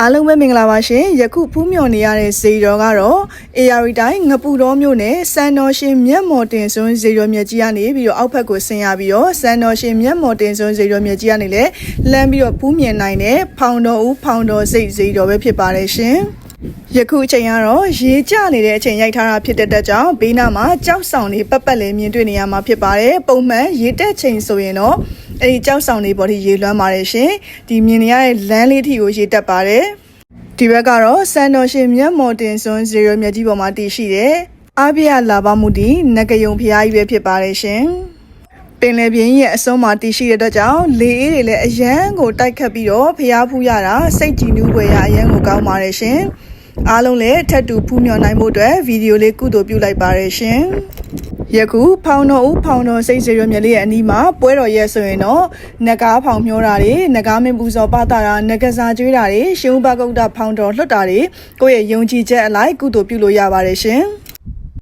အားလုံးပဲမင်္ဂလာပါရှင်ယခုဖူးမြော်နေရတဲ့ဇေတော်ကတော့ AR တိုင်းငပူတော်မြို့နယ်စံတော်ရှင်မြတ်မော်တင်စွန်းဇေတော်မြတ်ကြီးကနေပြီးတော့အောက်ဘက်ကိုဆင်းရပြီးတော့စံတော်ရှင်မြတ်မော်တင်စွန်းဇေတော်မြတ်ကြီးကနေလည်းလမ်းပြီးတော့ဖူးမြင်နိုင်တဲ့ဖောင်တော်ဦးဖောင်တော်စိတ်ဇေတော်ပဲဖြစ်ပါတယ်ရှင်ယခုအချိန်ကတော့ရေကျနေတဲ့အချိန်ရိုက်ထားတာဖြစ်တဲ့အတွက်ကြောင့်ဘေးနားမှာကြောက်ဆောင်တွေပတ်ပတ်လည်းမြင်တွေ့နေရမှာဖြစ်ပါတယ်ပုံမှန်ရေတက်ချိန်ဆိုရင်တော့ အဲ့ဒီကြောက်ဆောင်တွေပေါ်ထိရေလွှမ်းပါတယ်ရှင်ဒီမြင်နေရတဲ့လမ်းလေးထိကိုရေတက်ပါတယ်ဒီဘက်ကတော့စံတော်ရှင်မြတ်မော်တင်စွန်းဇေရမြတ်ကြီးပေါ်မှာတည်ရှိတယ်။အာဘိယလာဘမှုတီနဂယုံဖျားကြီးပဲဖြစ်ပါတယ်ရှင်။ပင်လယ်ပြင်ရဲ့အစွန်းမှာတည်ရှိတဲ့အတွက်ကြောင့်လေအေးတွေလည်းအရန်ကိုတိုက်ခတ်ပြီးတော့ဖျားဖူးရတာစိတ်ကြည်နူးဖွယ်ရအရန်ကိုကောင်းပါတယ်ရှင်။အားလုံးလည်းထပ်တူဖူးမြော်နိုင်မှုအတွက်ဗီဒီယိုလေးကုသိုလ်ပြုလိုက်ပါတယ်ရှင်။ ယခုဖောင်တော်ဦးဖောင်တော်စိတ်စေရမြက်လေးရဲ့အနီးမှာပွဲတော်ရဲ့ဆိုရင်တော့နဂါးဖောင်မျောတာတွေနဂါးမင်းပူဇော်ပတာတာနဂစားကျွေးတာတွေရှင်ဥပကုတ်တဖောင်တော်လွတ်တာတွေကိုယ့်ရဲ့ယုံကြည်ချက်အလိုက်ကုသိုလ်ပြုလို့ရပါတယ်ရှင်။